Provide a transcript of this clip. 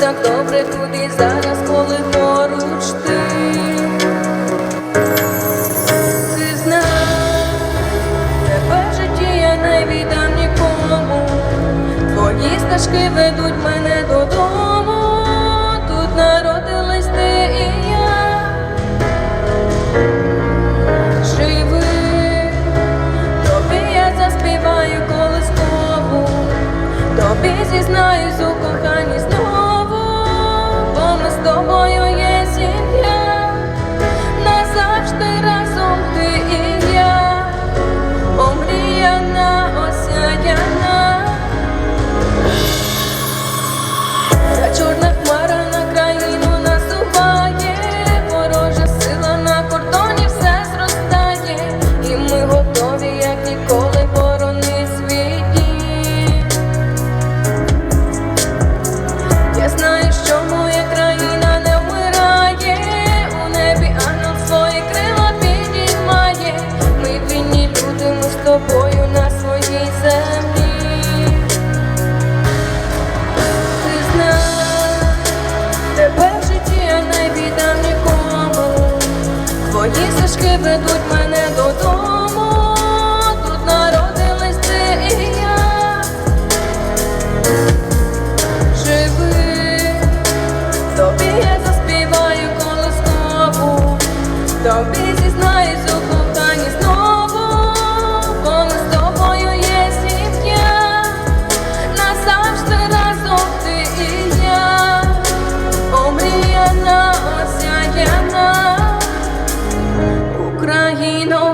так добре тобі зараз, коли поруч ти. Ти знаєш, тебе в житті я не віддам нікому. Твої стежки ведуть мене додому. Тут народились ти і я. Живи, тобі я заспіваю колискову, тобі зізнаюсь у коханні. тобою на своїй землі. Ти знав, тебе в житті я не віддам нікому. Твої сашки ведуть мене додому. Тут народились ти і я. Живи, тобі я заспіваю коло знову. Тобі Україно.